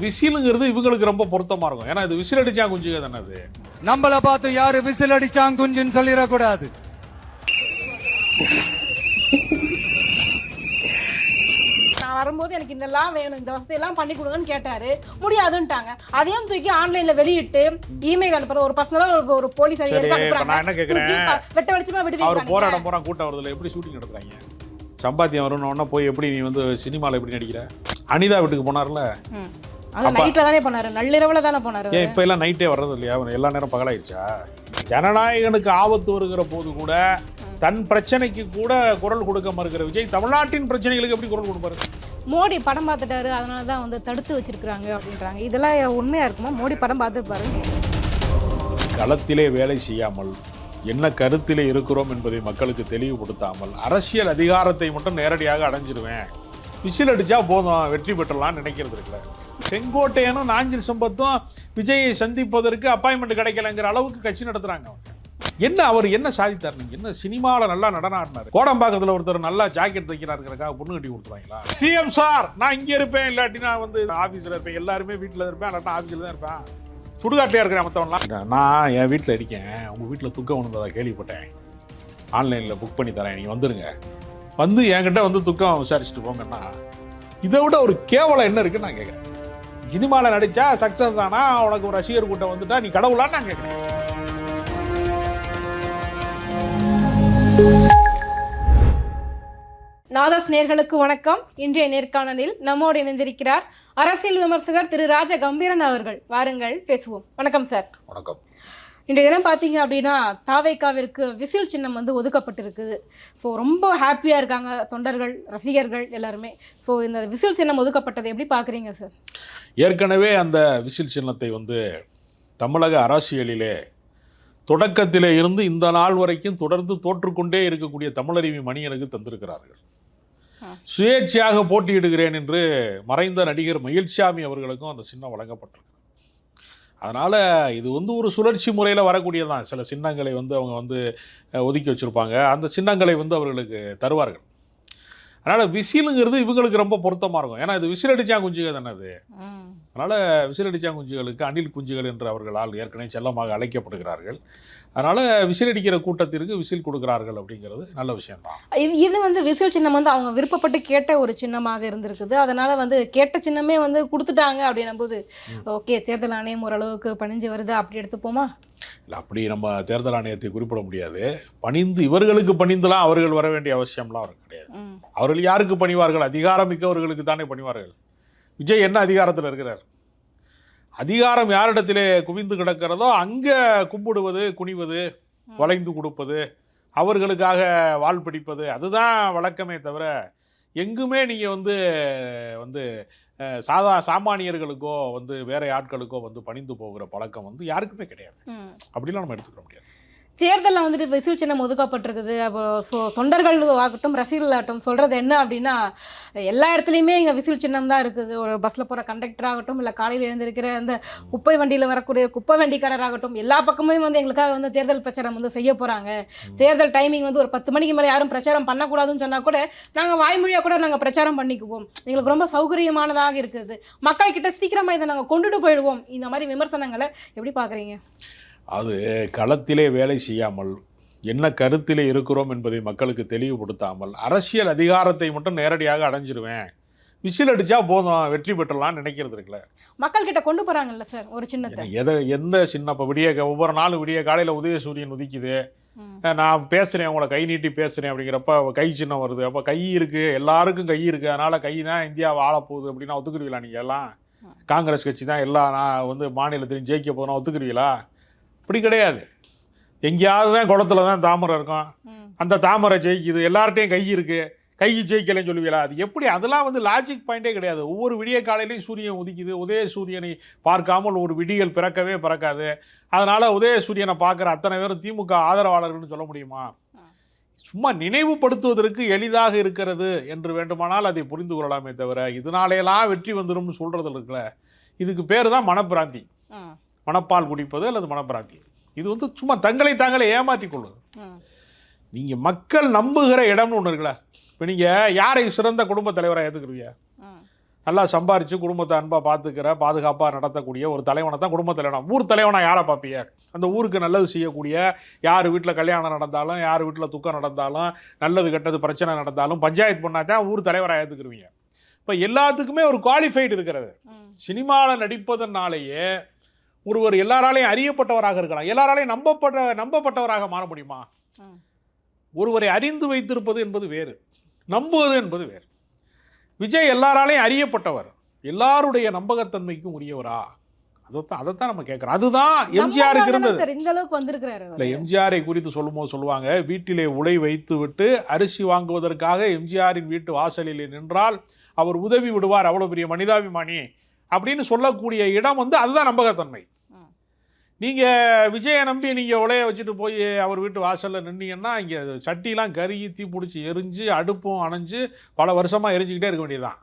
விசிலுங்கிறது இவங்களுக்கு ரொம்ப பொருத்தமா இருக்கும். ஏன்னா இது விசில் அடிச்சா குஞ்சுக தானே அது. நம்மள பார்த்து யாரு விசில் அடிச்சாங்க குஞ்சுன்னு சொல்லிடக்கூடாது. நான் வரும்போது எனக்கு இதெல்லாம் வேணும் இந்த வசதியெல்லாம் பண்ணி கொடுங்கன்னு கேட்டாரு. முடியாதுன்ட்டாங்க. அதையும் தூக்கி ஆன்லைன்ல வெளியிட்டு இமெயில் அனுப்புற ஒரு பர்சனலா ஒரு ஒரு போலீஸ் சரி, அதிகாரி இப்ப நான் என்ன கேக்குறேன்? தூக்கி ப- வெட்ட வெளிச்சமா அவர் விடுவீங்க போற இடம் போறான் கூட்டம் வருதுல எப்படி ஷூட்டிங் நடத்துறாங்க? சம்பாத்தியம் வரணும்னா போய் எப்படி நீ வந்து சினிமால எப்படி நடிக்கிற? அனிதா வீட்டுக்கு போனார்ல. அது நைட்ல தானே போனாரு. நள்ளிரவுல தானே போனாரு ஏன் இப்ப எல்லாம் நைட்டே வர்றது இல்லையா? எல்லா நேரம் பகலாயிடுச்சா? ஜனநாயகனுக்கு ஆபத்து வருகிற போது கூட தன் பிரச்சனைக்கு கூட குரல் கொடுக்க மறுக்கிற விஜய் தமிழ்நாட்டின் பிரச்சனைகளுக்கு எப்படி குரல் கொடுப்பாரு? மோடி படம் பார்த்துட்டாரு அதனால தான் வந்து தடுத்து வச்சிருக்காங்க அப்படின்றாங்க. இதெல்லாம் உண்மையா இருக்குமா? மோடி படம் பார்த்துருப்பாரு? களத்திலே வேலை செய்யாமல் என்ன கருத்திலே இருக்கிறோம் என்பதை மக்களுக்கு தெளிவுபடுத்தாமல் அரசியல் அதிகாரத்தை மட்டும் நேரடியாக அடைஞ்சிருவேன். விசில் அடிச்சா போதும் வெற்றி பெற்றலாம்னு நினைக்கிறது இருக்குல்ல. செங்கோட்டையனும் நாஞ்சில் சம்பத்தும் விஜயை சந்திப்பதற்கு அப்பாயின்மெண்ட் கிடைக்கலங்கிற அளவுக்கு கட்சி நடத்துறாங்க அவங்க. என்ன அவர் என்ன சாதித்தார் என்ன சினிமாவில் நல்லா நடனம் ஆடினார் கோடம்பாக்கத்தில் ஒருத்தர் நல்லா ஜாக்கெட் தைக்கிறாருங்கிறக்காக பொண்ணு கட்டி கொடுத்துருவாங்களா? சிஎம் சார் நான் இங்கே இருப்பேன் இல்லாட்டி நான் வந்து ஆஃபீஸில் இருப்பேன் எல்லாருமே வீட்டில் இருப்பேன் இல்லாட்டா ஆஃபீஸில் தான் இருப்பேன். சுடுகாட்டிலே இருக்கிறேன் மற்றவன்லாம் நான் என் வீட்டில் இருக்கேன். உங்கள் வீட்டில் துக்கம் உணர்ந்ததாக கேள்விப்பட்டேன். ஆன்லைனில் புக் பண்ணி தரேன் நீங்கள் வந்துடுங்க வந்து என்கிட்ட வந்து துக்கம் விசாரிச்சுட்டு போங்கன்னா இதை விட ஒரு கேவலம் என்ன இருக்குன்னு நான் கேட்குறேன். சினிமாவில் நடித்தா சக்ஸஸ் ஆனா உனக்கு ஒரு ரசிகர் கூட்டம் வந்துட்டா நீ கடவுளான்னு நான் கேட்குறேன் நாதாஸ் நேர்களுக்கு வணக்கம். இன்றைய நேர்காணலில் நம்மோடு இணைந்திருக்கிறார் அரசியல் விமர்சகர் திரு ராஜ கம்பீரன் அவர்கள். வாருங்கள் பேசுவோம். வணக்கம் சார். வணக்கம். இன்றைய தினம் பார்த்தீங்க அப்படின்னா தாவேக்காவிற்கு விசில் சின்னம் வந்து ஒதுக்கப்பட்டிருக்குது. ஸோ ரொம்ப ஹாப்பியாக இருக்காங்க தொண்டர்கள் ரசிகர்கள் எல்லாருமே. ஸோ இந்த விசில் சின்னம் ஒதுக்கப்பட்டதை எப்படி பார்க்குறீங்க சார் ஏற்கனவே அந்த விசில் சின்னத்தை வந்து தமிழக அரசியலிலே தொடக்கத்திலே இருந்து இந்த நாள் வரைக்கும் தொடர்ந்து தோற்றுக்கொண்டே இருக்கக்கூடிய தமிழறிவி மணியனுக்கு தந்திருக்கிறார்கள். சுயேட்சையாக போட்டியிடுகிறேன் என்று மறைந்த நடிகர் மகிழ்ச்சாமி அவர்களுக்கும் அந்த சின்னம் வழங்கப்பட்டிருக்கு. அதனால் இது வந்து ஒரு சுழற்சி முறையில் வரக்கூடியதான் சில சின்னங்களை வந்து அவங்க வந்து ஒதுக்கி வச்சுருப்பாங்க. அந்த சின்னங்களை வந்து அவர்களுக்கு தருவார்கள். அதனால் விசிலுங்கிறது இவங்களுக்கு ரொம்ப பொருத்தமாக இருக்கும். ஏன்னா இது விசில் அடிச்சா குஞ்சுக தானே அது. அதனால் விசிலடிச்சா குஞ்சுகளுக்கு அணில் குஞ்சுகள் என்று அவர்களால் ஏற்கனவே செல்லமாக அழைக்கப்படுகிறார்கள். அதனால் விசிலடிக்கிற கூட்டத்திற்கு விசில் கொடுக்கிறார்கள் அப்படிங்கிறது நல்ல விஷயம்தான். இது இது வந்து விசில் சின்னம் வந்து அவங்க விருப்பப்பட்டு கேட்ட ஒரு சின்னமாக இருந்திருக்குது. அதனால வந்து கேட்ட சின்னமே வந்து கொடுத்துட்டாங்க அப்படின்னும் போது ஓகே தேர்தல் ஆணையம் ஓரளவுக்கு பணிஞ்சு வருது அப்படி எடுத்துப்போமா? இல்லை அப்படி நம்ம தேர்தல் ஆணையத்தை குறிப்பிட முடியாது. பணிந்து இவர்களுக்கு பணிந்துலாம் அவர்கள் வர வேண்டிய அவசியம்லாம் அவருக்கு கிடையாது. அவர்கள் யாருக்கு பணிவார்கள்? அதிகாரம் மிக்கவர்களுக்கு தானே பணிவார்கள். விஜய் என்ன அதிகாரத்தில் இருக்கிறார்? அதிகாரம் யாரிடத்திலே குவிந்து கிடக்கிறதோ அங்கே கும்பிடுவது குனிவது வளைந்து கொடுப்பது அவர்களுக்காக வால் பிடிப்பது அதுதான் வழக்கமே தவிர எங்குமே நீங்கள் வந்து வந்து சாதா சாமானியர்களுக்கோ வந்து வேற ஆட்களுக்கோ வந்து பணிந்து போகிற பழக்கம் வந்து யாருக்குமே கிடையாது. அப்படிலாம் நம்ம எடுத்துக்க முடியாது. தேர்தலில் வந்துட்டு விசில் சின்னம் ஒதுக்கப்பட்டிருக்குது. அப்போ ஸோ தொண்டர்கள் ஆகட்டும் ரசிகர்கள் ஆகட்டும் சொல்கிறது என்ன அப்படின்னா எல்லா இடத்துலையுமே இங்கே விசில் சின்னம் தான் இருக்குது. ஒரு பஸ்ஸில் போகிற கண்டக்டர் ஆகட்டும் இல்லை காலையில் எழுந்திருக்கிற அந்த குப்பை வண்டியில் வரக்கூடிய குப்பை வண்டிக்காரர் ஆகட்டும் எல்லா பக்கமுமே வந்து எங்களுக்காக வந்து தேர்தல் பிரச்சாரம் வந்து செய்ய போகிறாங்க தேர்தல் டைமிங் வந்து ஒரு பத்து மணிக்கு மேலே யாரும் பிரச்சாரம் பண்ணக்கூடாதுன்னு சொன்னால் கூட நாங்கள் வாய்மொழியாக கூட நாங்கள் பிரச்சாரம் பண்ணிக்குவோம். எங்களுக்கு ரொம்ப சௌகரியமானதாக இருக்குது. மக்கள்கிட்ட சீக்கிரமாக இதை நாங்கள் கொண்டுட்டு போயிடுவோம். இந்த மாதிரி விமர்சனங்களை எப்படி பார்க்குறீங்க அது களத்திலே வேலை செய்யாமல் என்ன கருத்திலே இருக்கிறோம் என்பதை மக்களுக்கு தெளிவுபடுத்தாமல் அரசியல் அதிகாரத்தை மட்டும் நேரடியாக அடைஞ்சிருவேன். விசில் அடிச்சா போதும் வெற்றி பெற்றலாம்னு நினைக்கிறது இருக்குல்ல. மக்கள்கிட்ட கொண்டு போகிறாங்கல்ல சார் ஒரு என்ன- எதை எந்த சின்ன இப்போ விடிய ஒவ்வொரு நாளும் விடிய காலையில் உதயசூரியன் உதிக்குது. நான் பேசுகிறேன் உங்களை கை நீட்டி பேசுகிறேன் அப்படிங்கிறப்ப கை சின்னம் வருது. அப்போ கை இருக்குது எல்லாருக்கும் கை இருக்குது அதனால் கை தான் இந்தியாவை ஆளப்போகுது அப்படின்னா ஒத்துக்குருவீங்களா நீங்கள் எல்லாம்? காங்கிரஸ் கட்சி தான் எல்லா நான் வந்து மாநிலத்திலையும் ஜெயிக்க போதும் ஒத்துக்குருவீங்களா? அப்படி கிடையாது. எங்கேயாவது தான் குளத்துல தான் தாமரை இருக்கும். அந்த தாமரை ஜெயிக்குது. எல்லார்ட்டையும் கை இருக்கு. கை ஜெயிக்கலைன்னு சொல்லுவீங்களா? அது எப்படி? அதெல்லாம் வந்து லாஜிக் பாயிண்டே கிடையாது. ஒவ்வொரு விடிய காலையிலையும் சூரியன் உதிக்குது. உதய சூரியனை பார்க்காமல் ஒரு விடியல் பிறக்கவே பிறக்காது. அதனால உதய சூரியனை பார்க்குற அத்தனை பேரும் திமுக ஆதரவாளர்கள்னு சொல்ல முடியுமா? சும்மா நினைவுபடுத்துவதற்கு எளிதாக இருக்கிறது என்று வேண்டுமானால் அதை புரிந்து கொள்ளலாமே தவிர இதனாலேலாம் வெற்றி வந்துரும்னு சொல்றது இருக்குல்ல. இதுக்கு பேர் தான் மனப்பிராந்தி. ம். மணப்பால் குடிப்பது அல்லது மனப்பிராந்தி இது வந்து சும்மா தங்களை தாங்களே ஏமாற்றிக் கொள்வது. நீங்கள் மக்கள் நம்புகிற இடம்னு ஒன்று இருக்குல்ல இப்போ நீங்கள் யாரை சிறந்த குடும்ப தலைவராக ஏற்றுக்குருவீங்க ம். நல்லா சம்பாரிச்சு குடும்பத்தை அன்பா பார்த்துக்கிற பாதுகாப்பாக நடத்தக்கூடிய ஒரு தலைவனை தான் குடும்ப தலைவனா ஊர் தலைவனா யாரை பார்ப்பீங்க அந்த ஊருக்கு நல்லது செய்யக்கூடிய யார் வீட்டில் கல்யாணம் நடந்தாலும் யார் வீட்டில் துக்கம் நடந்தாலும் நல்லது கெட்டது பிரச்சனை நடந்தாலும் பஞ்சாயத்து பண்ணா தான் ஊர் தலைவராக ஏற்றுக்குருவீங்க இப்போ எல்லாத்துக்குமே ஒரு குவாலிஃபைடு இருக்கிறது. சினிமாவில் நடிப்பதனாலேயே ஒருவர் எல்லாராலையும் அறியப்பட்டவராக இருக்கலாம். எல்லாராலையும் நம்பப்பட்ட நம்பப்பட்டவராக மாற முடியுமா. ஒருவரை அறிந்து வைத்திருப்பது என்பது வேறு. நம்புவது என்பது வேறு. விஜய் எல்லாராலையும் அறியப்பட்டவர். எல்லாருடைய நம்பகத்தன்மைக்கும் உரியவரா? அதைத்தான் அதைத்தான் நம்ம கேட்குறோம். அதுதான் எம்ஜிஆருக்கு நம்புவாங்க இருந்தது. சார்? இந்த அளவுக்கு வந்திருக்கிறாரு அவரு. இல்லை எம்ஜிஆரை குறித்து சொல்லும்போது சொல்லுவாங்க. வீட்டிலே உலை வைத்து விட்டு அரிசி வாங்குவதற்காக எம்ஜிஆரின் வீட்டு வாசலில் நின்றால் அவர் உதவி விடுவார். அவ்வளோ பெரிய மனிதாபிமானி அப்படின்னு சொல்லக்கூடிய இடம் வந்து அதுதான் நம்பகத்தன்மை. நீங்கள் விஜயை நம்பி நீங்கள் உலைய வச்சுட்டு போய் அவர் வீட்டு வாசலில் நின்னீங்கன்னா இங்கே சட்டிலாம் கருகி தீ பிடிச்சி எரிஞ்சு அடுப்பும் அணைஞ்சு பல வருஷமாக எரிஞ்சுக்கிட்டே இருக்க வேண்டியதுதான்.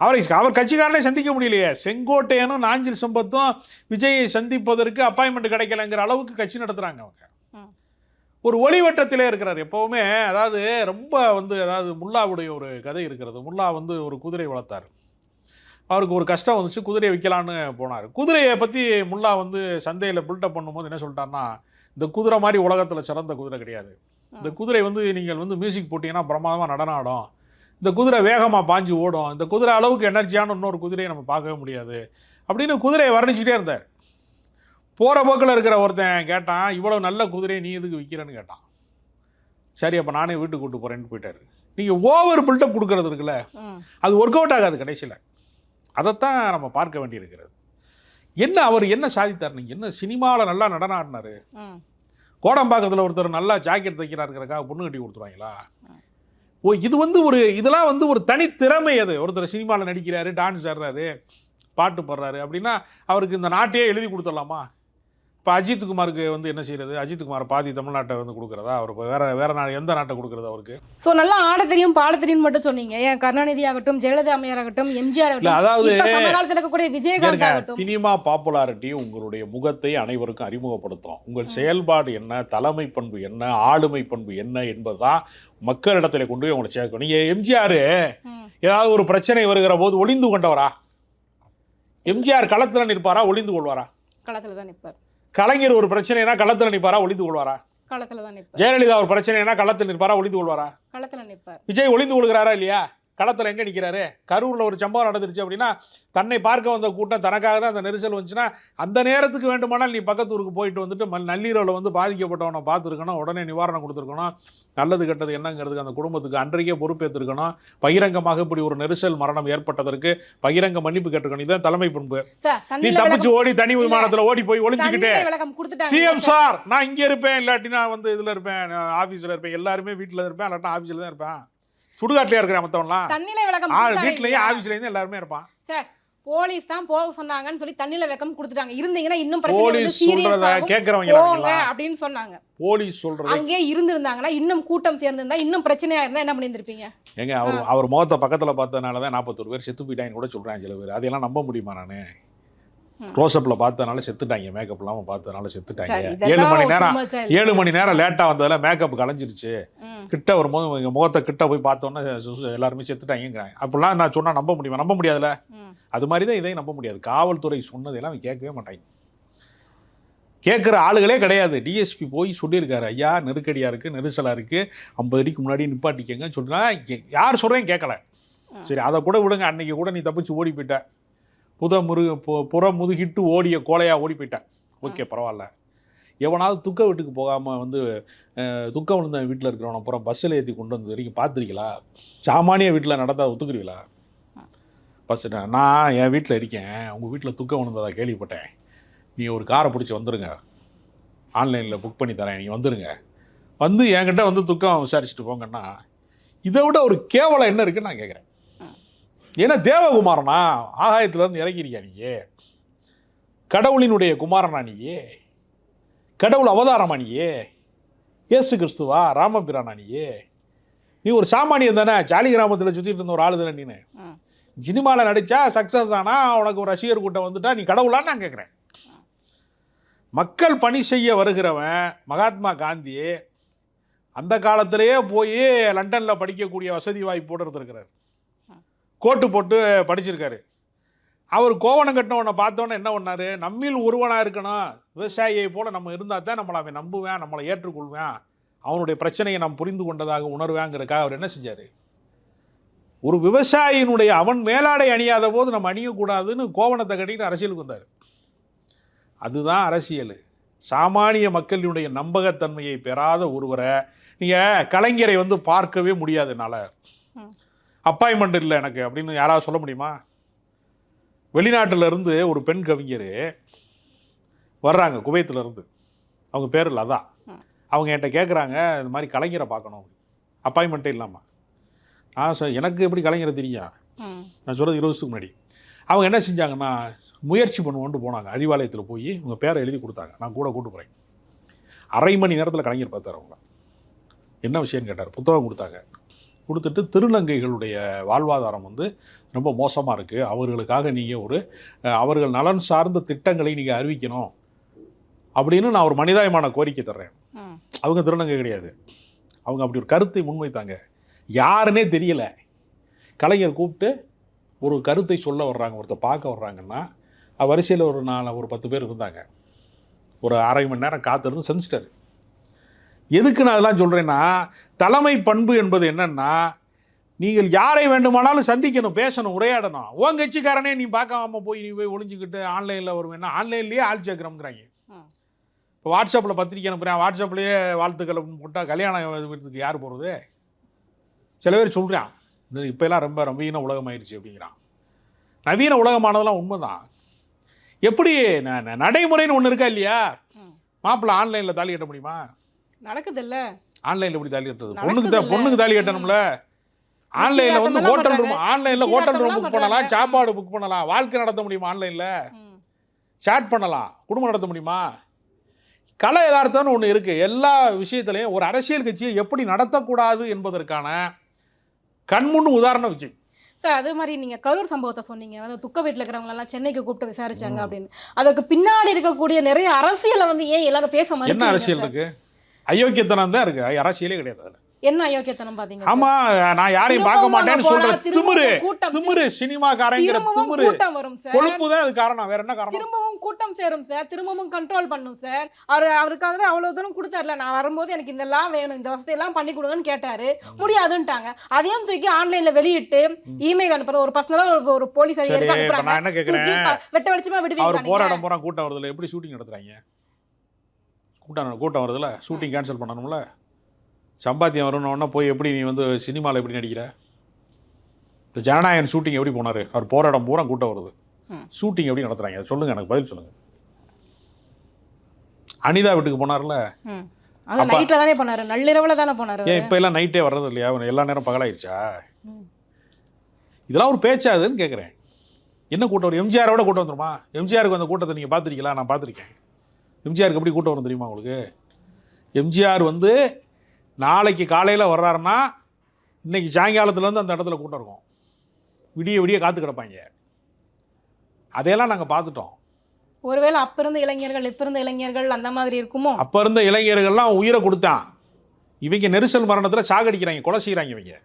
அவரை அவர் கட்சிக்காரனே சந்திக்க முடியலையே. செங்கோட்டையனும் நாஞ்சில் சம்பத்தும் விஜயை சந்திப்பதற்கு அப்பாயின்மெண்ட் கிடைக்கலங்கிற அளவுக்கு கட்சி நடத்துகிறாங்க அவங்க. ஒரு ஒளிவட்டத்திலே இருக்கிறார் எப்பவுமே. அதாவது ரொம்ப வந்து அதாவது முல்லாவுடைய ஒரு கதை இருக்கிறது. முல்லா வந்து ஒரு குதிரை வளர்த்தார். அவருக்கு ஒரு கஷ்டம் வந்துச்சு குதிரையை விற்கலான்னு போனார். குதிரையை பற்றி முல்லா வந்து சந்தையில் பில்டப் பண்ணும்போது என்ன சொல்லிட்டாருன்னா இந்த குதிரை மாதிரி உலகத்தில் சிறந்த குதிரை கிடையாது. இந்த குதிரை வந்து நீங்கள் வந்து மியூசிக் போட்டிங்கன்னா பிரமாதமாக நடனம் ஆடும். இந்த குதிரை வேகமாக பாஞ்சு ஓடும். இந்த குதிரை அளவுக்கு எனர்ஜியான இன்னொரு குதிரையை நம்ம பார்க்கவே முடியாது. அப்படின்னு குதிரையை வர்ணிச்சுக்கிட்டே இருந்தார். போகிற போக்கில் இருக்கிற ஒருத்தன் கேட்டான் இவ்வளோ நல்ல குதிரையை நீ எதுக்கு விற்கிறேன்னு கேட்டான். சரி அப்போ நானே வீட்டுக்கு கூட்டு போகிறேன்னு போயிட்டாரு. நீங்கள் ஓவர் பில்டப் கொடுக்கறது இருக்குல்ல. அது ஒர்க் அவுட் ஆகாது கடைசியில். அதைத்தான் நம்ம பார்க்க வேண்டியிருக்கிறது. என்ன அவர் என்ன சாதித்தார்? நீங்கள் என்ன சினிமாவில் நல்லா நடனம் ஆடினாரு. கோடம்பாக்கத்தில் ஒருத்தர் நல்லா ஜாக்கெட் தைக்கிறாருங்கிறக்காக பொண்ணு கட்டி கொடுத்துருவாங்களா ஓ இது வந்து ஒரு இதெல்லாம் வந்து ஒரு தனித்திறமை அது. ஒருத்தர் சினிமாவில் நடிக்கிறாரு டான்ஸ் ஆடுறாரு பாட்டு பாடுறாரு அப்படின்னா அவருக்கு இந்த நாட்டையே எழுதி கொடுத்துடலாமா? இப்போ அஜித் குமாருக்கு வந்து என்ன செய்யறது அஜித் குமார் பாதி தமிழ்நாட்டை வந்து கொடுக்குறதா? அவர் இப்போ வேற வேற நாடு எந்த நாட்டை கொடுக்குறது அவருக்கு? சோ நல்லா ஆட தெரியும் பாட தெரியும் மட்டும் சொன்னீங்க. ஏன்? கருணாநிதி ஆகட்டும் ஜெயலலிதா அம்மையார் ஆகட்டும் எம்ஜிஆர் அதாவது இருக்கக்கூடிய விஜயகாந்த் சினிமா பாப்புலாரிட்டி உங்களுடைய முகத்தை அனைவருக்கும் அறிமுகப்படுத்தும். உங்கள் செயல்பாடு என்ன? தலைமை பண்பு என்ன? ஆளுமை பண்பு என்ன? என்பதுதான் மக்களிடத்துல கொண்டு போய் உங்களை சேர்க்கணும். நீங்க எம்ஜிஆர். ஏதாவது ஒரு பிரச்சனை வருகிற போது ஒளிந்து கொண்டவரா? எம்ஜிஆர் களத்துல நிற்பாரா? ஒளிந்து கொள்வாரா? களத்துல தான் நிப்பார் கலைஞர் ஒரு பிரச்சனைனா களத்துல நிற்பாரா ஒளிந்து கொள்வாரா? களத்துல தான் நிப்பார். ஜெயலலிதா ஒரு பிரச்சனைனா களத்தில் நிற்பாரா ஒளிந்து கொள்வாரா? களத்துல நிப்பார். விஜய் ஒளிந்து கொள்கிறாரா இல்லையா? களத்தில் எங்கே நிற்கிறாரு கரூரில் ஒரு சம்பவம் நடந்துருச்சு அப்படின்னா தன்னை பார்க்க வந்த கூட்டம் தனக்காக தான் அந்த நெரிசல் வந்துச்சுன்னா அந்த நேரத்துக்கு வேண்டுமானால் நீ பக்கத்து ஊருக்கு போயிட்டு வந்துட்டு மல் நள்ளீரவில் வந்து பாதிக்கப்பட்டவனை பார்த்துருக்கணும் உடனே நிவாரணம் கொடுத்துருக்கணும். நல்லது கெட்டது என்னங்கிறதுக்கு அந்த குடும்பத்துக்கு அன்றைக்கே பொறுப்பேற்றிருக்கணும் பகிரங்கமாக இப்படி ஒரு நெரிசல் மரணம் ஏற்பட்டதற்கு பகிரங்க மன்னிப்பு கேட்டிருக்கணும். இதுதான் தலைமை பண்பு நீ தப்பிச்சு ஓடி தனி விமானத்தில் ஓடி போய் ஒளிஞ்சுக்கிட்டு. சிஎம் சார் நான் இங்கே இருப்பேன் இல்லாட்டி நான் வந்து இதில் இருப்பேன் ஆஃபீஸில் இருப்பேன் எல்லாருமே வீட்டில் இருப்பேன் இல்லாட்டா ஆஃபீஸில் தான் இருப்பேன். சுடுகாட்டிலே இருக்கிறேன் மற்றவன்லாம் தண்ணில விளக்கம் ஆ கொடுத்தாங்க வீட்லயும் இல்லையா? ஆஃபீஸ்லயும் எல்லாருமே இருப்பான். சார் போலீஸ் தான் போக சொன்னாங்கன்னு சொல்லி தண்ணில வெக்கம் கொடுத்துட்டாங்க. இருந்தீங்கன்னா இன்னும் போலீஸ் சொல்றத. கேக்குறவங்க? அப்படின்னு சொன்னாங்க. போலீஸ் சொல்றது. அங்கேயே இருந்திருந்தாங்கன்னா இன்னும் கூட்டம் சேர்ந்திருந்தா இன்னும் பிரச்சனையா இருந்தா என்ன பண்ணியிருந்திருப்பீங்க? ஏங்க அவர் அவர் முகத்தை பக்கத்துல பார்த்ததுனால தான் நாற்பத்தொரு பேர் செத்து போயிட்டாங்கன்னு கூட சொல்றாங்க சில பேர். அதையெல்லாம் நம்ப முடியுமா நானு? ம். க்ளோஸ்அப்ல பார்த்ததுனால செத்துட்டாங்க. மேக்கப் இல்லாம பார்த்ததுனால செத்துட்டாங்க. ஏழு மணி நேரம். ஏழு மணி நேரம் லேட்டா வந்ததுல மேக்கப் கலைஞ்சிருச்சு. கிட்ட வரும்போது இவங்க முகத்தை கிட்ட போய் பார்த்தோன்னே எல்லாருமே செத்துட்டாங்கிறாங்க அப்படிலாம் நான் சொன்னா நம்ப முடியுமா? நம்ப முடியாதுல்ல. அது மாதிரி தான் இதையும் நம்ப முடியாது. காவல்துறை சொன்னதெல்லாம் கேட்கவே மாட்டாங்க. கேட்குற ஆளுகளே கிடையாது. டிஎஸ்பி போய் சொல்லியிருக்காரு. ஐயா நெருக்கடியாக இருக்குது நெரிசலாக இருக்குது ஐம்பது அடிக்கு முன்னாடி நிப்பாட்டிக்கங்கன்னு சொல்றா எ- யார் சொல்கிறேன் கேட்கல. சரி அதை கூட விடுங்க. அன்னைக்கு கூட நீ தப்பிச்சு ஓடி போயிட்ட. புத முருக புற முதுகிட்டு ஓடிய கோலையாக ஓடி போயிட்ட. ஓகே பரவாயில்ல. எவனாவது துக்க வீட்டுக்கு போகாமல் வந்து துக்கம் விழுந்த வீட்டில் இருக்கிறவன அப்புறம் பஸ்ஸில் ஏற்றி கொண்டு வந்து வரைக்கும் பார்த்துருக்கீங்களா சாமானிய வீட்டில் நடந்தால் ஒத்துக்குறீங்களா? பஸ் நான் என் வீட்டில் இருக்கேன். உங்கள் வீட்டில் துக்கம் விழுந்ததா கேள்விப்பட்டேன். நீ ஒரு காரை பிடிச்சி வந்துருங்க. ஆன்லைனில் புக் பண்ணி தரேன். நீங்கள் வந்துருங்க. வந்து என்கிட்ட வந்து துக்கம் விசாரிச்சுட்டு போங்கன்னா இதை விட ஒரு கேவலம் என்ன இருக்குன்னு நான் கேட்குறேன். ஏன்னா தேவகுமாரனா? ஆகாயத்துலேருந்து இறங்கிருக்கியா நீயே கடவுளினுடைய குமாரனா நீயே கடவுள் அவதாரமா நீயே இயேசு கிறிஸ்துவா? ராமபிரானா நீயே நீ ஒரு சாமானியன் தானே? ஜாலி கிராமத்தில் சுற்றிட்டு இருந்த ஒரு ஆளு தானே நீனு? ம். சினிமாவில் நடித்தா சக்ஸஸ் ஆனா உனக்கு ஒரு ரசிகர் கூட்டம் வந்துட்டா நீ கடவுளான்னு நான் கேட்குறேன் மக்கள் பணி செய்ய வருகிறவன் மகாத்மா காந்தி அந்த காலத்திலேயே போய் லண்டனில் படிக்கக்கூடிய வசதி வாய்ப்போடு இருந்திருக்கிறார் கோட்டு போட்டு படிச்சிருக்காரு. அவர் கோவணம் கட்டினவனை பார்த்தோன்னே என்ன பண்ணார்? நம்மில் ஒருவனாக இருக்கணும். விவசாயியை போல நம்ம இருந்தால் தான் நம்மளை அவன் நம்புவேன் நம்மளை ஏற்றுக்கொள்வேன். அவனுடைய பிரச்சனையை நாம் புரிந்து கொண்டதாக உணர்வேங்கிறதுக்காக அவர் என்ன செஞ்சார்? ஒரு விவசாயியினுடைய அவன் மேலாடை அணியாத போது நம்ம அணியக்கூடாதுன்னு கோவணத்தை கட்டிக்கிட்டு அரசியலுக்கு வந்தார். அதுதான் அரசியல். சாமானிய மக்களினுடைய நம்பகத்தன்மையை பெறாத ஒருவரை நீங்கள் கலைஞரை வந்து பார்க்கவே முடியாது என்னால். அப்பாயின்மெண்ட் இல்லை எனக்கு அப்படின்னு யாராவது சொல்ல முடியுமா? வெளிநாட்டுல இருந்து ஒரு பெண் கவிஞர் வர்றாங்க குவைத்துல இருந்து அவங்க பேர் லதா ம். அவங்க என்கிட்ட கேட்குறாங்க இந்த மாதிரி கலைஞரை பார்க்கணும் அப்பாயின்மெண்ட்டே இல்லாமல் நான் சொ எனக்கு எப்படி கலைஞரை தெரியும். நான் சொல்கிறது இருபது வருஷத்துக்கு முன்னாடி. அவங்க என்ன செஞ்சாங்கன்னா முயற்சி பண்ணுவோன்ட்டு போனாங்க. அறிவாலயத்தில் போய் உங்கள் பேரை எழுதி கொடுத்தாங்க. நான் கூட கூட்டு போகிறேன் அரை மணி நேரத்தில் கலைஞர் பார்த்தார் அவங்க என்ன விஷயம்னு கேட்டார். புத்தகம் கொடுத்தாங்க. கொடுத்துட்டு திருநங்கைகளுடைய வாழ்வாதாரம் வந்து ரொம்ப மோசமாக இருக்குது அவர்களுக்காக நீங்கள் ஒரு அவர்கள் நலன் சார்ந்த திட்டங்களை நீங்கள் அறிவிக்கணும் அப்படின்னு நான் ஒரு மனிதாயமான கோரிக்கை தர்றேன். அவங்க திருநங்கை கிடையாது. அவங்க அப்படி ஒரு கருத்தை முன்வைத்தாங்க. யாருன்னே தெரியல. கலைஞர் கூப்பிட்டு ஒரு கருத்தை சொல்ல வர்றாங்க ஒருத்தர் பார்க்க வர்றாங்கன்னா வரிசையில் ஒரு நாலு ஒரு பத்து பேர் இருந்தாங்க. ஒரு அரை மணி நேரம் காத்திருந்து சென்சிட்டார் எதுக்கு நான் அதெல்லாம் சொல்கிறேன்னா தலைமை பண்பு என்பது என்னன்னா நீங்கள் யாரை வேண்டுமானாலும் சந்திக்கணும் பேசணும் உரையாடணும். உன் கட்சிக்காரனே நீ பார்க்காம போய் நீ போய் ஒளிஞ்சுக்கிட்டு ஆன்லைனில் வருவேன்னா ஆன்லைன்லேயே ஆள் சேர்க்குறோங்கிறாங்க. இப்போ வாட்ஸ்அப்பில் பத்திரிக்கை அனுப்புகிறேன் வாட்ஸ்அப்லேயே வாழ்த்துக்கள் போட்டால் கல்யாணம் வீட்டுக்கு யார் போகிறது சில பேர் சொல்கிறான் இது இப்போலாம் ரொம்ப நவீன உலகமாயிருச்சு அப்படிங்கிறான். நவீன உலகமானதெல்லாம் உண்மைதான். எப்படி நடைமுறைன்னு ஒன்று இருக்கா இல்லையா. மாப்பிள்ளை ஆன்லைனில் தாலி கட்ட முடியுமா? நடக்குது இல்ல ஆன்லைனில் எப்படி தாலி கட்டுறது? பொண்ணுக்கு. பொண்ணுக்கு தாலி கட்டணும்ல? ஆன்லைனில் வந்து ஹோட்டல் ரூம் ஆன்லைனில் ஹோட்டல் ரூம் புக் பண்ணலாம். சாப்பாடு புக் பண்ணலாம். வாழ்க்கை நடத்த முடியுமா ஆன்லைனில். சேட் பண்ணலாம். குடும்பம் நடத்த முடியுமா? கலை யதார்த்தம்னு ஒன்று இருக்குது எல்லா விஷயத்துலையும் ஒரு அரசியல் கட்சியை எப்படி நடத்தக்கூடாது என்பதற்கான கண்முன் உதாரணம் வச்சு சார் அதே மாதிரி நீங்க கரூர் சம்பவத்தை சொன்னீங்க. வந்து துக்க வீட்டில் இருக்கிறவங்க எல்லாம் சென்னைக்கு கூப்பிட்டு விசாரிச்சாங்க அப்படின்னு. அதற்கு பின்னாடி இருக்கக்கூடிய நிறைய அரசியலை வந்து ஏன் எல்லாரும் பேச என்ன மறுக்கிறீங்க அரசியல் சார்? அயோக்கியத்தனம் தான் இருக்கு. அரசியலே கிடையாது அதுல. என்ன அயோக்கியத்தனம் பாத்தீங்க? ஆமா நான் யாரையும் பார்க்க மாட்டேன்னு அங்க சொல்ற போனா திரும்பவும் திமிரு. திமிரு சினிமாக்காரங்கிற திமிரு. கூட்டம் வரும் சார். கொழுப்பு தான் அது காரணம். வேற என்ன காரணம்? திரும்பவும் கூட்டம் சேரும் சார். திரும்பவும் கண்ட்ரோல் பண்ணும் சார். அவர் அவருக்காக தான் அவ்வளவு தூரம் கொடுத்தாருல. நான் வரும்போது எனக்கு இதெல்லாம் வேணும் இந்த வசதி எல்லாம் பண்ணி கொடுங்கன்னு கேட்டாரு. முடியாதுன்ட்டாங்க. அதையும் தூக்கி ஆன்லைன்ல வெளியிட்டு இமெயில் அனுப்புற ஒரு பர்சனலா ஒரு ஒரு போலீஸ் அதிகாரி அனுப்புறாங்க. வெட்ட வெளிச்சமா விடுவீங்க போராட்டம் போறான் கூட்டம் வருதுல எப்படி ஷூட்டிங் நடத்துறாங்க? கூட்டம் கூட்டம் வருதுல ஷூட்டிங் கேன்சல் பண்ணணும்ல? சம்பாத்தியம் வரணும்னா போய் எப்படி நீ வந்து சினிமாவில் எப்படி நடிக்கிற? இந்த ஜனநாயகன் ஷூட்டிங் எப்படி போனார்? அவர் போராட்டம் பூரா கூட்டம் வருது. ஷூட்டிங் எப்படி நடத்துறாங்க? அதை சொல்லுங்க எனக்கு பதில் சொல்லுங்க. அனிதா வீட்டுக்கு போனார்ல ம். அது நைட்ல தானே போனாரு? நள்ளிரவுல தானே போனாரு? ஏன் இப்போ எல்லாம் நைட்டே வர்றது இல்லையா? எல்லா நேரம் பகலாயிருச்சா. இதெல்லாம் ஒரு பேச்சாதுன்னு கேட்குறேன் என்ன கூட்டம் வரும்? எம்ஜிஆரோட கூட்டம் வந்துருமா? எம்ஜிஆருக்கு அந்த கூட்டத்தை நீங்கள் பார்த்துருக்கீங்களா? நான் பார்த்துருக்கேன். எம்ஜிஆருக்கு எப்படி கூட்டம் வரும் தெரியுமா உங்களுக்கு? எம்ஜிஆர் வந்து நாளைக்கு காலையில் வர்றாருன்னா இன்னைக்கு சாயங்காலத்துலேருந்து அந்த இடத்துல கூட்டம் இருக்கும். விடிய விடிய காத்து கிடப்பாங்க. அதையெல்லாம் நாங்கள் பார்த்துட்டோம். ஒருவேளை அப்ப இருந்த இளைஞர்கள் இப்ப இருந்த இளைஞர்கள் அந்த மாதிரி இருக்குமோ? அப்போ இருந்த இளைஞர்கள்லாம் உயிரை கொடுத்தான். இவங்க நெரிசல் மரணத்தில் சாகடிக்கிறாங்க கொலை செய்கிறாங்க இவங்க.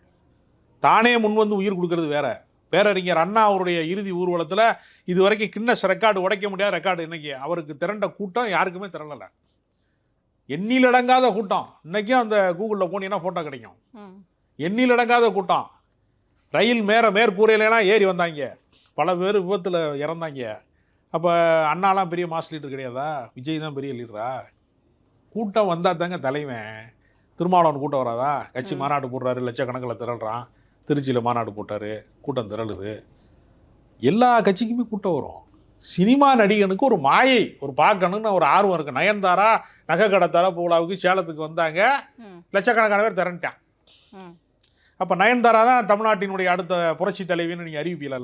தானே முன் வந்து உயிர் கொடுக்கறது வேற. பேரறிஞர் அண்ணா அவருடைய இறுதி ஊர்வலத்தில் இது வரைக்கும் கின்னஸ் ரெக்கார்டு உடைக்க முடியாத ரெக்கார்டு இன்னைக்கு. அவருக்கு திரண்ட கூட்டம் யாருக்குமே திரளலை. எண்ணிலடங்காத கூட்டம். இன்னைக்கும் அந்த கூகுளில் போனீங்கன்னா ஃபோட்டோ கிடைக்கும். ம். எண்ணிலடங்காத கூட்டம். ரயில் மேற மேற்கூரையிலலாம் ஏறி வந்தாங்க. பல பேர் விபத்தில் இறந்தாங்க. அப்போ அண்ணாலாம் பெரிய மாஸ் லீடர் கிடையாதா? விஜய் தான் பெரிய லீடரா? கூட்டம் வந்தால் தாங்க தலைவன். திருமாவளவன் கூட்டம் வராதா? கட்சி. மாநாடு போடுறாரு லட்சக்கணக்கில் திரள்றான். திருச்சியில் மாநாடு போட்டார் கூட்டம் திரளுது. எல்லா கட்சிக்குமே கூட்டம் வரும். சினிமா நடிகனுக்கு ஒரு மாயை ஒரு பார்க்கணுன்னு ஒரு ஆர்வம் இருக்குது நயன்தாரா நகை கடை போலாவுக்கு சேலத்துக்கு வந்தாங்க. லட்சக்கணக்கான பேர் திரண்டான். அப்போ நயன்தாரா தான் தமிழ்நாட்டினுடைய அடுத்த புரட்சி தலைவின்னு நீங்கள் அறிவிப்பீல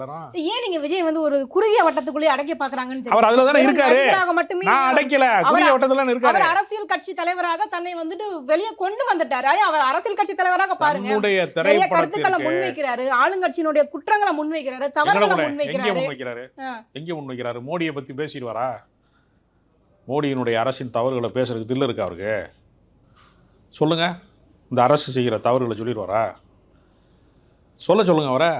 ஏன் நீங்க விஜய் வந்து ஒரு குறுகிய வட்டத்துக்குள்ளே அடக்கி பாக்குறாங்கன்னு அவர் அதுல தானே இருக்காரு. மட்டுமே நான் அடைக்கல. குடிய வட்டத்துல இருக்காரு. அவர் அரசியல் கட்சி தலைவராக தன்னை வந்துட்டு வெளியே கொண்டு வந்துட்டாரு. அவர் அரசியல் கட்சி தலைவராக பாருங்க. நிறைய கருத்துக்களை முன்வைக்கிறாரு. ஆளுங்கட்சியினுடைய குற்றங்களை முன்வைக்கிறாரு. தவறுகளை முன்வைக்கிறாரு. எங்க முன்வைக்கிறாரு? மோடியை பத்தி பேசிடுவாரா? மோடியினுடைய அரசின் தவறுகளை பேசுறதுக்கு தில்லு இருக்கா அவருக்கு? சொல்லுங்க. இந்த அரசு செய்கிற தவறுகளை சொல்லிடுவாரா? சொல்ல சொல்லுங்க அவரை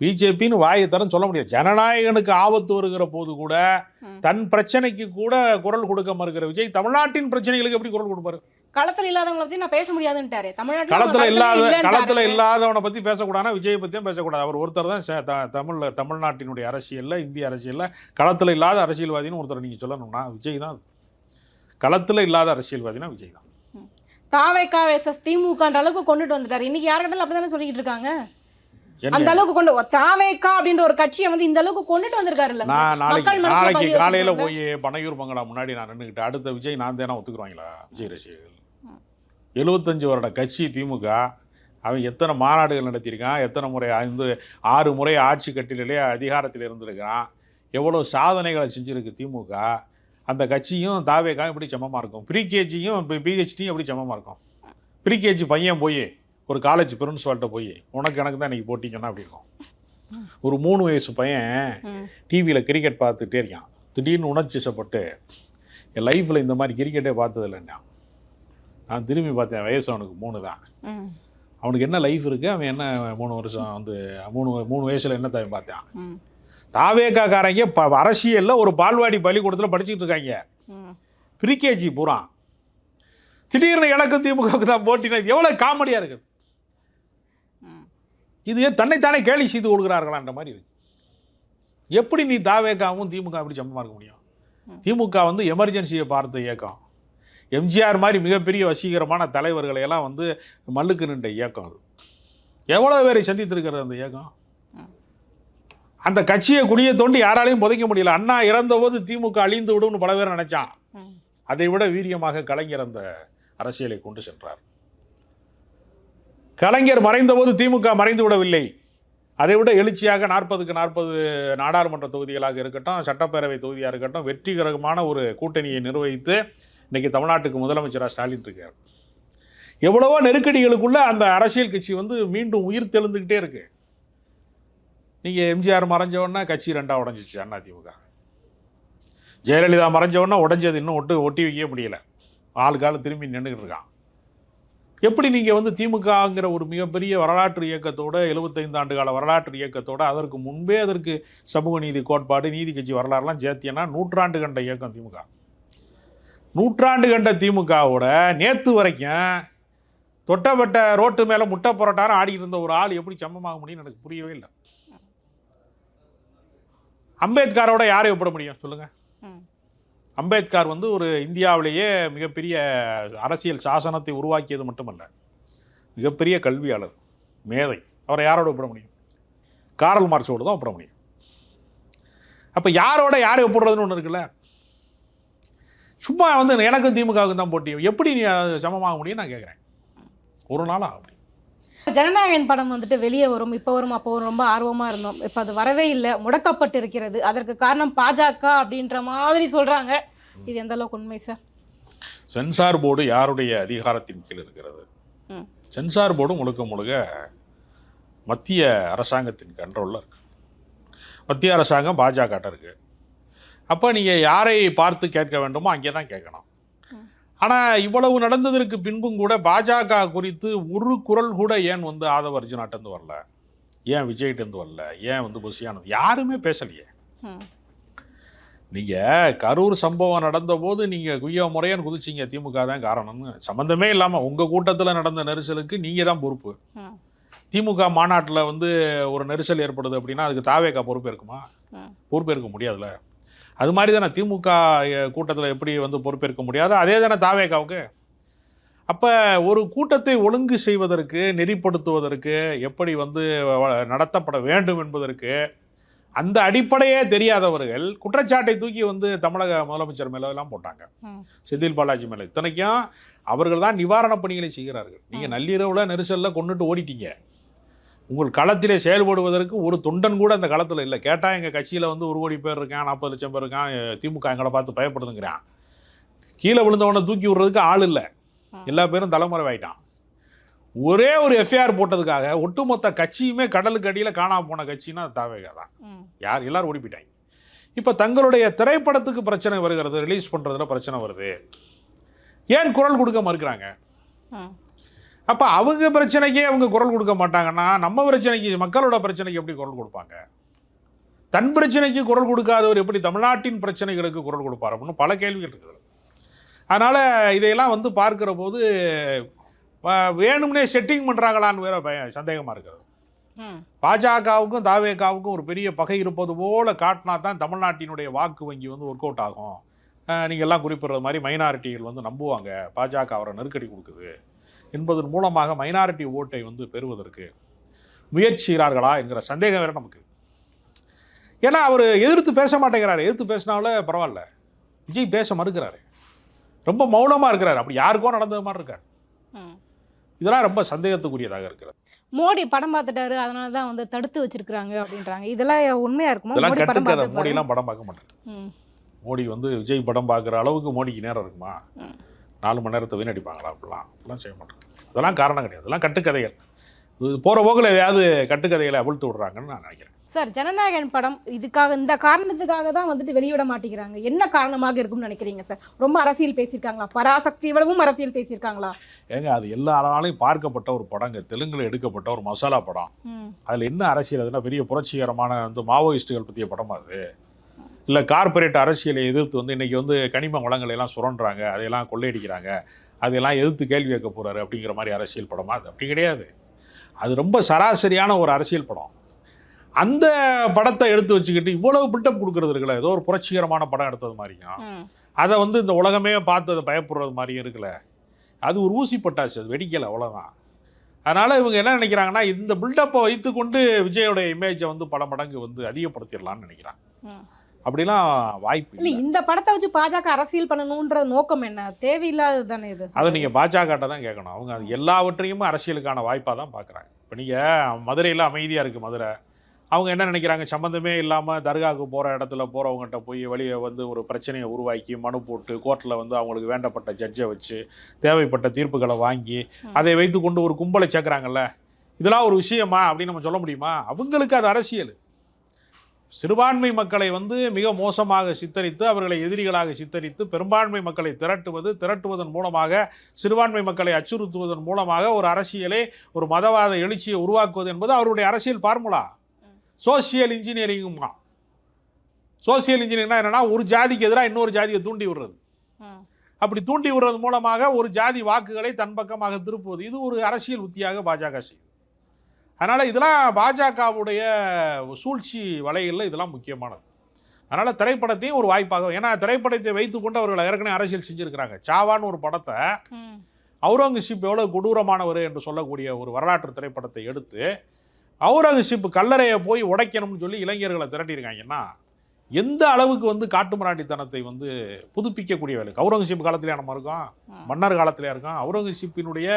பிஜேபின்னு வாயை தரம் சொல்ல முடியாது ஜனநாயகனுக்கு ஆபத்து வருகிற போது கூட. தன் பிரச்சனைக்கு கூட குரல் கொடுக்க மறுக்கிற விஜய் தமிழ்நாட்டின் பிரச்சனைகளுக்கு எப்படி குரல் கொடுப்பாரு களத்துல இல்லாதவங்களை பத்தி நான் பேச முடியாதுன்ட்டாரு தமிழ்நாட்டுல களத்துல இல்லாத. களத்துல இல்லாதவனை பத்தி பேசக்கூடாதுன்னா விஜயை பத்தியும் பேசக்கூடாது அவர் ஒருத்தர் தான் ச- த- தமிழ்ல தமிழ்நாட்டினுடைய அரசியல்ல இந்திய அரசியல்ல களத்துல இல்லாத அரசியல்வாதின்னு ஒருத்தர் நீங்க சொல்லணும்னா விஜய் தான். களத்துல இல்லாத அரசியல்வாதினா விஜய் தான் தாவேக்கா வெர்சஸ் திமுகன்ற அளவுக்கு கொண்டுட்டு வந்துட்டாரு. இன்னைக்கு யார்கிட்ட அப்படிதானே சொல்லிட்டு இருக்காங்க? அந்த அளவுக்கு கொண்டு தாவேக்கா அப்படின்ற ஒரு கட்சியை வந்து இந்த அளவுக்கு கொண்டுட்டு வந்திருக்காரு இல்ல நான் நாளைக்கு நாளைக்கு காலையில. போய் பனையூர் பங்களா முன்னாடி நான் நின்றுக்கிட்டு அடுத்த விஜய் நான் தானே ஒத்துக்குறாங்களா? விஜய் ரசிகர்கள். எழுபத்தஞ்சு வருட கட்சி திமுக அவன் எத்தனை மாநாடுகள் நடத்தியிருக்கான் எத்தனை முறை ஐந்து ஆறு முறை ஆட்சி கட்டிலே அதிகாரத்தில் இருந்திருக்கிறான் எவ்வளோ சாதனைகளை செஞ்சுருக்கு திமுக அந்த கட்சியும் தாவேக்கா எப்படி சமமாக இருக்கும்? ப்ரீகேஜியும் இப்போ பிஹெச்டியும் எப்படி சமமாக இருக்கும்? ப்ரீகேஜி பையன் போய் ஒரு காலேஜ் பிரின்ஸ்பால்கிட்ட போய் உனக்கு எனக்கு தான் இன்றைக்கி போட்டிங்கன்னா அப்படி இருக்கும்? ஒரு மூணு வயசு பையன். டிவியில் கிரிக்கெட் பார்த்துட்டே இருக்கான். திடீர்னு உணர்ச்சிசப்பட்டு என் லைஃப்பில் இந்த மாதிரி கிரிக்கெட்டே பார்த்ததில்லைன்னா நான் திரும்பி பார்த்தேன் வயசு அவனுக்கு மூணு தான். அவனுக்கு என்ன லைஃப் இருக்குது அவன் என்ன மூணு வருஷம் வந்து மூணு மூணு வயசில் என்ன தவன் பார்த்தான்? ம், தாவேக்காக்காரங்க ப அரசியலில் ஒரு பால்வாடி பள்ளிக்கூடத்தில் படிச்சுட்டு இருக்காங்க. ப்ரீகேஜி பூரா. திடீர்னு எனக்கு திமுகவுக்கு தான் போட்டினா எவ்வளோ காமெடியாக இருக்குது. இது ஏன் தன்னைத்தானே கேலி செய்து கொடுக்குறார்களான்ற மாதிரி இருக்கு. எப்படி நீ தாவேக்காவும் திமுக எப்படி சமமாக இருக்க முடியும்? திமுக வந்து எமர்ஜென்சியை பார்த்த இயக்கம். எம்ஜிஆர் மாதிரி மிகப்பெரிய வசீகரமான தலைவர்களை எல்லாம் வந்து மல்லுக்கு நின்ற இயக்கம் அது. எவ்வளோ பேரை சந்தித்திருக்கிறது அந்த இயக்கம்? அந்த கட்சியை குடியை தோண்டி யாராலையும் புதைக்க முடியல. அண்ணா இறந்தபோது திமுக அழிந்து விடும்னு பல பேர் நினைச்சான். அதை விட வீரியமாக கலைஞர் அந்த அரசியலை கொண்டு சென்றார். கலைஞர் மறைந்தபோது திமுக மறைந்து விடவில்லை. அதை விட எழுச்சியாக நாற்பதுக்கு நாற்பது நாடாளுமன்ற தொகுதிகளாக இருக்கட்டும் சட்டப்பேரவை தொகுதியாக இருக்கட்டும் வெற்றிகரமான ஒரு கூட்டணியை நிர்வகித்து இன்னைக்கு தமிழ்நாட்டுக்கு முதலமைச்சராக ஸ்டாலின் இருக்கார். எவ்வளவோ நெருக்கடிகளுக்குள்ள அந்த அரசியல் கட்சி வந்து மீண்டும் உயிர் தெழுந்துக்கிட்டே இருக்கு. நீங்கள் எம்ஜிஆர் மறைஞ்ச கட்சி ரெண்டாக உடஞ்சிச்சு அதிமுக ஜெயலலிதா மறைஞ்சவொடனே உடஞ்சது இன்னும் ஒட்டு ஒட்டி வைக்கவே முடியல. ஆள் திரும்பி நின்றுக்கிட்டு இருக்கான். எப்படி நீங்கள் வந்து திமுகங்கிற ஒரு மிகப்பெரிய வரலாற்று இயக்கத்தோட 75 ஆண்டு கால வரலாற்று இயக்கத்தோட அதற்கு முன்பே அதற்கு சமூக நீதி கோட்பாடு நீதி கட்சி வரலாறுலாம் சேர்த்தியன்னா நூற்றாண்டு கண்ட இயக்கம் திமுக. நூற்றாண்டு கண்ட திமுகவோட நேற்று வரைக்கும் தொட்டப்பட்ட ரோட்டு மேலே முட்டை புரட்டாரம் ஆடிட்டு இருந்த ஒரு ஆள் எப்படி சமமாக முடியும்னு எனக்கு புரியவே இல்லை. அம்பேத்கரோட யாரை ஒப்பிட முடியும்? சொல்லுங்க. அம்பேத்கர் வந்து ஒரு இந்தியாவிலேயே மிகப்பெரிய அரசியல் சாசனத்தை உருவாக்கியது மட்டுமல்ல மிகப்பெரிய கல்வியாளர் மேதை. அவரை யாரோட ஒப்பிட முடியும்? காரல் மார்க்ஸோடு தான் ஒப்பிட முடியும். அப்போ யாரோட யாரை ஒப்பிடுறதுன்னு ஒன்று இருக்குல்ல? சும்மா வந்து எனக்கும் திமுகவுக்கும் தான் போட்டி எப்படி நீ அது சமமாக முடியும் நான் கேட்குறேன் ஒரு நாளா அப்படி ஜனநாயகன் படம் வந்துட்டு வெளியே வரும் இப்போ வரும் அப்போ வரும் ரொம்ப ஆர்வமா இருந்தோம். இப்போ அது வரவே இல்லை முடக்கப்பட்டு இருக்கிறது அதற்கு காரணம் பாஜக அப்படின்ற மாதிரி சொல்றாங்க. இது எந்த அளவுக்கு உண்மை சார் சென்சார் போர்டு யாருடைய அதிகாரத்தின் கீழ் இருக்கிறது. சென்சார் போர்டு முழுக்க முழுக்க மத்திய அரசாங்கத்தின் கண்ட்ரோலில் இருக்கு. மத்திய அரசாங்கம் பாஜக இருக்கு. அப்போ நீங்கள் யாரை பார்த்து கேட்க வேண்டுமோ அங்கே தான் கேட்கணும். ஆனால் இவ்வளவு நடந்ததற்கு பின்பும் கூட பாஜக குறித்து ஒரு குரல் கூட ஏன் வந்து ஆதவ அர்ஜுனாட்டேருந்து வரல? ஏன் விஜய்கிட்டேருந்து வரல? ஏன் வந்து புஷியானது யாருமே பேசலையே. நீங்கள் கரூர் சம்பவம் நடந்தபோது நீங்கள் குய்யோ முறையான்னு குதிச்சிங்க. திமுக தான் காரணம்னு சம்மந்தமே இல்லாமல் உங்கள் கூட்டத்தில் நடந்த நெரிசலுக்கு நீங்கள் தான் பொறுப்பு. திமுக மாநாட்டில் வந்து ஒரு நெரிசல் ஏற்படுது அப்படின்னா அதுக்கு தாவேக்கா பொறுப்பேற்குமா. பொறுப்பேற்க முடியாதுல்ல? அது மாதிரி தானே திமுக கூட்டத்தில் எப்படி வந்து பொறுப்பேற்க முடியாது? அதே தானே தாவேக்காவுக்கு அப்போ ஒரு கூட்டத்தை ஒழுங்கு செய்வதற்கு நெறிப்படுத்துவதற்கு எப்படி வந்து நடத்தப்பட வேண்டும் என்பதற்கு அந்த அடிப்படையே தெரியாதவர்கள் குற்றச்சாட்டை தூக்கி வந்து தமிழக முதலமைச்சர் மேல எல்லாம் போட்டாங்க. செந்தில் பாலாஜி மேல. இத்தனைக்கும் அவர்கள் தான் நிவாரணப் பணிகளை செய்கிறார்கள். நீங்க நள்ளிரவுல நெரிசல்ல கொண்டுட்டு ஓடிட்டீங்க. உங்கள் களத்திலே செயல்படுவதற்கு ஒரு தொண்டன் கூட அந்த களத்தில் இல்லை. கேட்டால் எங்கள் கட்சியில் வந்து ஒரு கோடி பேர் இருக்கான் நாற்பது லட்சம் பேர் இருக்கான் திமுக எங்களை பார்த்து பயப்படுதுங்கிறான். கீழே விழுந்தவனை தூக்கி விடுறதுக்கு ஆள் இல்லை. எல்லா பேரும் தலைமுறைவாயிட்டான். ஒரே ஒரு எஃப்ஐஆர் போட்டதுக்காக ஒட்டுமொத்த கட்சியுமே கடலுக்கு அடியில் காணாம போன கட்சின்னா தாவேகா தான். யார்? எல்லாரும் ஓடி போயிட்டாங்க இப்போ தங்களுடைய திரைப்படத்துக்கு பிரச்சனை வருகிறது ரிலீஸ் பண்ணுறதுல பிரச்சனை வருது. ஏன் குரல் கொடுக்க மறுக்கிறாங்க. அப்போ அவங்க பிரச்சனைக்கே அவங்க குரல் கொடுக்க மாட்டாங்கன்னா நம்ம பிரச்சனைக்கு மக்களோட பிரச்சனைக்கு எப்படி குரல் கொடுப்பாங்க? தன் பிரச்சனைக்கு குரல் கொடுக்காதவர் எப்படி தமிழ்நாட்டின் பிரச்சனைகளுக்கு குரல் கொடுப்பார் அப்படின்னு பல கேள்விகள் இருக்குது. அதனால் இதையெல்லாம் வந்து பார்க்கிற போது வேணும்னே செட்டிங் பண்ணுறாங்களான்னு வேற பய சந்தேகமாக இருக்கிறது பாஜகவுக்கும் தாவேகாவுக்கும் ஒரு பெரிய பகை இருப்பது போல காட்டினா தான் தமிழ்நாட்டினுடைய வாக்கு வங்கி வந்து ஒர்க் அவுட் ஆகும். அஹ் நீங்க எல்லாம் குறிப்பிடுறது மாதிரி மைனாரிட்டிகள் வந்து நம்புவாங்க. பாஜக அவரை நெருக்கடி கொடுக்குது. என்பதன் மூலமாக மைனாரிட்டி ஓட்டை வந்து பெறுவதற்கு முயற்சிகிறார்களா என்கிற சந்தேகம் வேற நமக்கு. ஏன்னா அவர் எதிர்த்து பேச மாட்டேங்கிறாரு. எதிர்த்து பேசினாலே பரவாயில்ல. விஜய் பேச மறுக்கிறாரு. ரொம்ப மௌனமாக இருக்கிறாரு. அப்படி யாருக்கோ நடந்தது மாதிரி இருக்காரு. இதெல்லாம் ரொம்ப சந்தேகத்துக்குரியதாக இருக்கிறது. மோடி படம் பார்த்துட்டாரு. அதனால தான் வந்து தடுத்து வச்சிருக்காங்க அப்படின்றாங்க. இதெல்லாம் உண்மையா இருக்குமா? இதெல்லாம் மோடி கட்டுக்கதை. மோடியெல்லாம் படம் பார்க்க மாட்டாங்க மோடி வந்து விஜய் படம் பார்க்குற அளவுக்கு மோடிக்கு நேரம் இருக்குமா. நாலு மணி நேரத்தை வீணடிப்பாங்களா? அப்படிலாம் அப்படிலாம் செய்ய மாட்டாங்க. அதெல்லாம் காரணம் கிடையாது. அதெல்லாம் கட்டுக்கதைகள். போகிற போக்கில் எதையாவது கட்டுக்கதைகளை அவிழ்த்து விடுறாங்கன்னு நான் நினைக்கிறேன். சார் ஜனநாயகன் படம் இதுக்காக இந்த காரணத்துக்காக தான் வந்துட்டு வெளியிட மாட்டேங்கிறாங்க. என்ன காரணமாக இருக்கும்னு நினைக்கிறீங்க சார்? ரொம்ப அரசியல் பேசியிருக்காங்களா? பராசக்தி விடவும் அரசியல் பேசியிருக்காங்களா? ஏங்க அது எல்லா நாளையும் பார்க்கப்பட்ட ஒரு படங்க. தெலுங்குல எடுக்கப்பட்ட ஒரு மசாலா படம். அதில் என்ன அரசியல்? அதுனா பெரிய புரட்சிகரமான வந்து மாவோயிஸ்ட்டுகள் பற்றிய படமா அது? இல்லை கார்ப்பரேட் அரசியலை எதிர்த்து வந்து இன்னைக்கு வந்து கனிம வளங்களை எல்லாம் சுரண்டுறாங்க. அதையெல்லாம் கொள்ளையடிக்கிறாங்க. அதையெல்லாம் எதிர்த்து கேள்வி கேட்க போறாரு அப்படிங்கிற மாதிரி அரசியல் படமா? அது அப்படி கிடையாது. அது ரொம்ப சராசரியான ஒரு அரசியல் படம். அந்த படத்தை எடுத்து வச்சுக்கிட்டு இவ்வளவு பில்டப் கொடுக்கறது இருக்குல்ல? ஏதோ ஒரு புரட்சிகரமான படம் எடுத்தது மாதிரியும் அதை வந்து இந்த உலகமே பார்த்து அதை பயப்படுறது மாதிரியும் இருக்குல்ல? அது ஒரு ஊசி பட்டாச்சு அது வெடிக்கலை அவ்வளோதான் அதனால் இவங்க என்ன நினைக்கிறாங்கன்னா இந்த பில்டப்பை வைத்துக்கொண்டு விஜயோட இமேஜை வந்து பல மடங்கு வந்து அதிகப்படுத்திடலாம்னு நினைக்கிறாங்க. அப்படிலாம் வாய்ப்பு இல்ல இந்த படத்தை வச்சு பாஜக அரசியல் பண்ணணுன்ற நோக்கம் என்ன? தேவையில்லாதது தானே இது? அதை நீங்கள் பாஜகட்ட தான் கேட்கணும் அவங்க அது எல்லாவற்றையும் அரசியலுக்கான வாய்ப்பாக தான் பார்க்குறாங்க இப்போ நீங்கள் மதுரையில் அமைதியாக இருக்குது மதுரை. அவங்க என்ன நினைக்கிறாங்க? சம்மந்தமே இல்லாமல் தர்காவுக்கு போகிற இடத்துல போகிறவங்ககிட்ட போய் வெளியே வந்து ஒரு பிரச்சனையை உருவாக்கி மனு போட்டு கோர்ட்டில் வந்து அவங்களுக்கு வேண்டப்பட்ட ஜட்ஜை வச்சு தேவைப்பட்ட தீர்ப்புகளை வாங்கி. அதை வைத்துக்கொண்டு ஒரு கும்பலை சேர்க்குறாங்கல்ல? இதெல்லாம் ஒரு விஷயமா அப்படின்னு நம்ம சொல்ல முடியுமா? அவங்களுக்கு அது அரசியல். சிறுபான்மை மக்களை வந்து மிக மோசமாக சித்தரித்து அவர்களை எதிரிகளாக சித்தரித்து பெரும்பான்மை மக்களை திரட்டுவது திரட்டுவதன் மூலமாக சிறுபான்மை மக்களை அச்சுறுத்துவதன் மூலமாக ஒரு அரசியலை ஒரு மதவாத எழுச்சியை உருவாக்குவது என்பது அவருடைய அரசியல் ஃபார்முலா. சோசியல் இன்ஜினியரிங்குமா? சோசியல் இன்ஜினியரிங்னா என்னன்னா ஒரு ஜாதிக்கு எதிராக இன்னொரு ஜாதியை தூண்டி விடுறது. அப்படி தூண்டி விடுறது மூலமாக ஒரு ஜாதி வாக்குகளை தன் பக்கமாக திருப்புவது. இது ஒரு அரசியல் உத்தியாக பாஜக செய்யுது அதனால் இதெல்லாம் பாஜகவுடைய சூழ்ச்சி வலைகளில் இதெல்லாம் முக்கியமானது. அதனால் திரைப்படத்தையும் ஒரு வாய்ப்பாக ஏன்னா திரைப்படத்தை வைத்துக்கொண்டு அவர்கள் ஏற்கனவே அரசியல் செஞ்சுருக்கிறாங்க. சாவான்னு ஒரு படத்தை அவுரங்கசீப் எவ்வளோ கொடூரமானவர் என்று சொல்லக்கூடிய ஒரு வரலாற்று திரைப்படத்தை எடுத்து அவுரங்கசீப் கல்லறையை போய் உடைக்கணும்னு சொல்லி இளைஞர்களை திரட்டியிருக்காங்கன்னா எந்த அளவுக்கு வந்து காட்டுமிராண்டித்தனத்தை வந்து புதுப்பிக்கக்கூடிய வேலை? அவுரங்கசீப் காலத்திலே நம்ம இருக்கோம். மன்னர் காலத்திலே இருக்கோம். அவுரங்கசீப்பினுடைய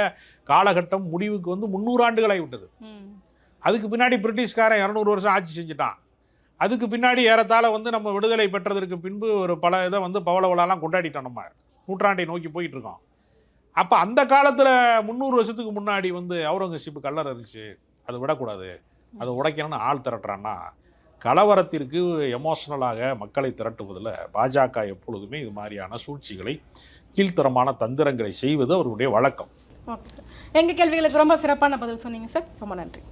காலகட்டம் முடிவுக்கு வந்து முந்நூறு ஆண்டுகளை விட்டது. அதுக்கு பின்னாடி பிரிட்டிஷ்காரன் இரநூறு வருஷம் ஆட்சி செஞ்சுட்டான். அதுக்கு பின்னாடி ஏறத்தாழ வந்து நம்ம விடுதலை பெற்றதற்கு பின்பு ஒரு பல இதை வந்து பவள விழாலாம் கொண்டாடிட்டோம் நம்ம. நூற்றாண்டை நோக்கி போயிட்டு இருக்கோம் அப்போ அந்த காலத்தில் முந்நூறு வருஷத்துக்கு முன்னாடி வந்து அவுரங்கசீப் கல்லறை இருந்துச்சு அதை விடக்கூடாது. அதை உடைக்கணும்னு ஆள் திரட்டுறான்னா கலவரத்திற்கு எமோஷனலாக மக்களை திரட்டுவதில் பாஜக எப்பொழுதுமே இது மாதிரியான சூழ்ச்சிகளை கீழ்த்தரமான தந்திரங்களை செய்வது அவருடைய வழக்கம். ஓகே சார் எங்கள் கேள்விகளுக்கு ரொம்ப சிறப்பான பதில் சொன்னீங்க சார் ரொம்ப நன்றி.